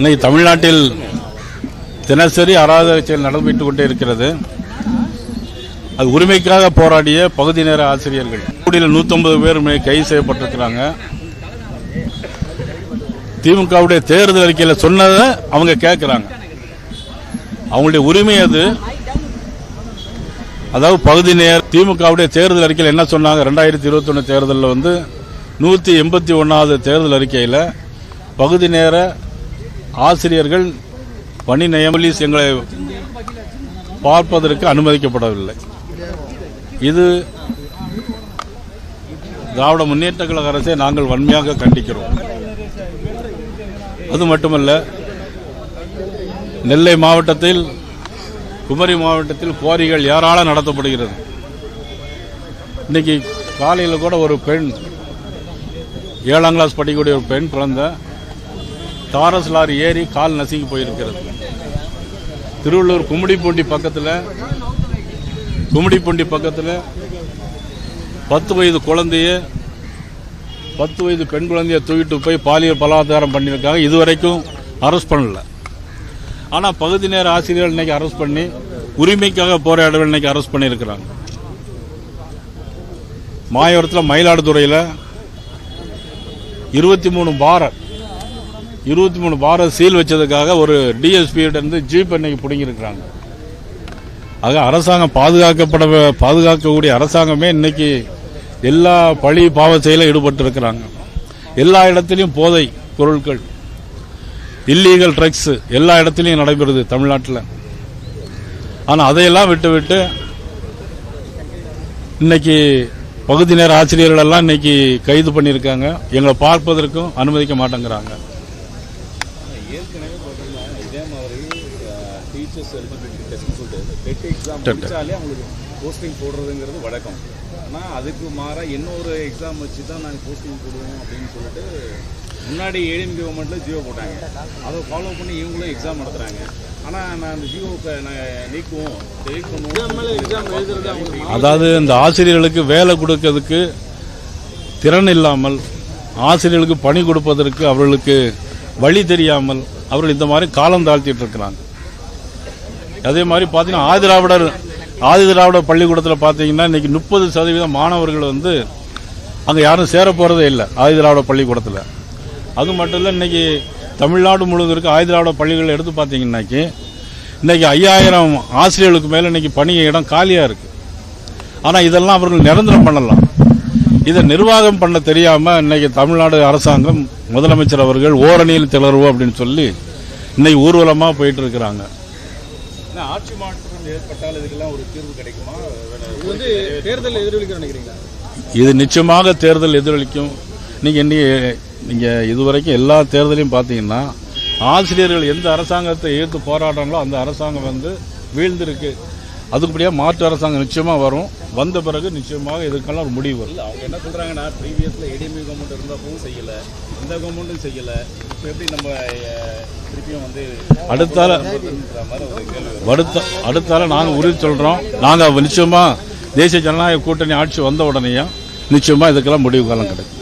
இன்னைக்கு தமிழ்நாட்டில் தினசரி அராஜக செயல் நடந்துவிட்டு கொண்டே இருக்கிறது. அது உரிமைக்காக போராடிய பகுதி நேர ஆசிரியர்கள். கூடியில் 150 பேர் கைது செய்யப்பட்டிருக்கிறாங்க. திமுகவுடைய தேர்தல் அறிக்கையில் சொன்னதை அவங்க கேட்கிறாங்க அவங்களுடைய உரிமை அது. அதாவது பகுதி நேர் திமுகவுடைய தேர்தல் அறிக்கையில் என்ன சொன்னாங்க? ரெண்டாயிரத்தி இருபத்தொன்னு தேர்தலில் வந்து நூற்றி எண்பத்தி ஒன்றாவது தேர்தல் அறிக்கையில் பகுதி நேர ஆசிரியர்கள் பணி நியமலிஸ் எங்களை பார்ப்பதற்கு அனுமதிக்கப்படவில்லை. இது திராவிட முன்னேற்ற கழக அரசை நாங்கள் வன்மையாக கண்டிக்கிறோம். அது மட்டுமல்ல நெல்லை மாவட்டத்தில் குமரி மாவட்டத்தில் கோரிகள் ஏராளம் நடத்தப்படுகிறது. இன்னைக்கு காலையில் கூட ஒரு பெண் ஏழாம் கிளாஸ் படிக்கக்கூடிய ஒரு பெண் குழந்தை டாரஸ் லாரி ஏறி கால் நசுங்கி போயிருக்கிறது. திருவள்ளூர் கும்மிடிப்பூண்டி பக்கத்தில் கும்மிடிப்பூண்டி பக்கத்தில் பத்து வயது குழந்தைய பத்து வயது பெண் குழந்தைய தூக்கிட்டு போய் பாலியல் பலாத்காரம் பண்ணியிருக்காங்க. இதுவரைக்கும் அரெஸ்ட் பண்ணல. ஆனால் பகுதி நேர ஆசிரியர்கள் இன்னைக்கு அரெஸ்ட் பண்ணி உரிமைக்காக போராடவர் இன்னைக்கு அரெஸ்ட் பண்ணியிருக்கிறாங்க. மாயவரத்தில் மயிலாடுதுறையில் இருபத்தி மூணு பார இருபத்தி மூணு பார சீல் வச்சதுக்காக ஒரு டிஎஸ்பி ஜீப் இன்னைக்கு பிடுங்கியிருக்கிறாங்க. ஆக அரசாங்கம் பாதுகாக்கப்பட பாதுகாக்கக்கூடிய அரசாங்கமே இன்னைக்கு எல்லா பழி பாவ செயல ஈடுபட்டு இருக்கிறாங்க எல்லா இடத்திலையும் போதை பொருட்கள் இல்லீகல் ட்ரக்ஸ் எல்லா இடத்துலையும் நடைபெறுது தமிழ்நாட்டில். ஆனால் அதையெல்லாம் விட்டு விட்டு இன்னைக்கு பகுதி நேர ஆசிரியர்களெல்லாம் இன்னைக்கு கைது பண்ணியிருக்காங்க. எங்களை பார்ப்பதற்கும் அனுமதிக்க மாட்டேங்கிறாங்க. ஏற்கனவே பார்த்தீங்கன்னா இதே மாதிரி டீச்சர்ஸ் எலிஜிபிலிட்டி டெஸ்ட் சொல்லிட்டு டெட் எக்ஸாம். முடிச்சாலே அவங்களுக்கு போஸ்டிங் போடுறதுங்கிறது வழக்கம். ஆனால் அதுக்கு மாறா இன்னொரு எக்ஸாம் வச்சு தான் நாங்கள் போஸ்டிங் போடுவோம் அப்படின்னு சொல்லிட்டு முன்னாடி ஏடிஎம் கவர்மெண்ட்டில் ஜியோ போட்டாங்க. அதை ஃபாலோ பண்ணி இவங்களும் எக்ஸாம் நடத்துகிறாங்க ஆனால் நான் அந்த ஜியோவை நீக்குவோம். டெலிட் பண்ணுவோம் எக்ஸாம் எழுதுறது அவங்க அதாவது இந்த ஆசிரியர்களுக்கு வேலை கொடுக்கறதுக்கு திறன் இல்லாமல் ஆசிரியர்களுக்கு பணி கொடுப்பதற்கு அவர்களுக்கு வழி தெரியாமல் அவர்கள் இந்த மாதிரி காலம் தாழ்த்திட்டு இருக்கிறாங்க. அதே மாதிரி பார்த்தீங்கன்னா ஆதிராவிடர் ஆதிதிராவிடர் பள்ளிக்கூடத்தில் பார்த்தீங்கன்னா இன்னைக்கு முப்பது சதவீதம் மாணவர்கள் வந்து அங்கே யாரும் சேர போகிறதே இல்லை ஆதிதிராவிட பள்ளிக்கூடத்தில். அது மட்டும் இல்லை இன்னைக்கு தமிழ்நாடு முழுவதும் இருக்க ஆதிதிராவிட பள்ளிகளை எடுத்து பார்த்தீங்கன்னாக்கி இன்னைக்கு ஐயாயிரம் ஆசிரியர்களுக்கு மேலே இன்னைக்கு பணி இடம் காலியாக இருக்குது ஆனால் இதெல்லாம் அவர்கள் நிரந்தரம் பண்ணலாம். இதை நிர்வாகம் பண்ண தெரியாம இன்னைக்கு தமிழ்நாடு அரசாங்கம் முதலமைச்சர் அவர்கள் ஓரணியில் திளறுவோம் அப்படின்னு சொல்லி இன்னைக்கு ஊர்வலமா போயிட்டு இருக்கிறாங்க. ஆட்சி மாற்றம் ஏற்பட்டால் இதுக்கெல்லாம் ஒரு தீர்வு கிடைக்குமா? வந்து தேர்தல் எதிரொலிக்க நினைக்கிறீங்களா? இது நிச்சயமாக தேர்தல் எதிரொலிக்கும். நீங்க இன்னைக்கு நீங்க இதுவரைக்கும் எல்லா தேர்தலையும் பார்த்தீங்கன்னா ஆசிரியர்கள் எந்த அரசாங்கத்தை எதிர்த்து போராடுறாங்களோ அந்த அரசாங்கம் வந்து வீழ்ந்திருக்கு. அதுக்குப்படியா மாற்று அரசாங்கம் நிச்சயமா வரும். வந்த பிறகு நிச்சயமாக இதுக்கெல்லாம் ஒரு முடிவு வரும். இல்ல அவங்க என்ன சொல்றாங்கன்னா ப்ரீவியஸ்ல ஏடிஎம்ஏ கவர்மெண்ட் இருந்தப்பவும் செய்யல. இந்த கவர்மெண்ட்டும் செய்யல. இப்போ எப்படி நம்ம திருப்பியும் வந்து அடுத்தால. அடுத்த அடுத்தால நாங்க உறுதி சொல்றோம். நாங்க நிச்சயமா தேசிய ஜனநாயக கூட்டணி ஆட்சி வந்த உடனேயும் நிச்சயமா இதுக்கெல்லாம் முடிவு காலம் கிடைக்கும்.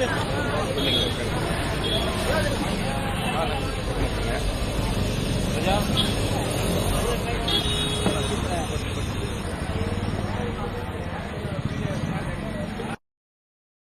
হবে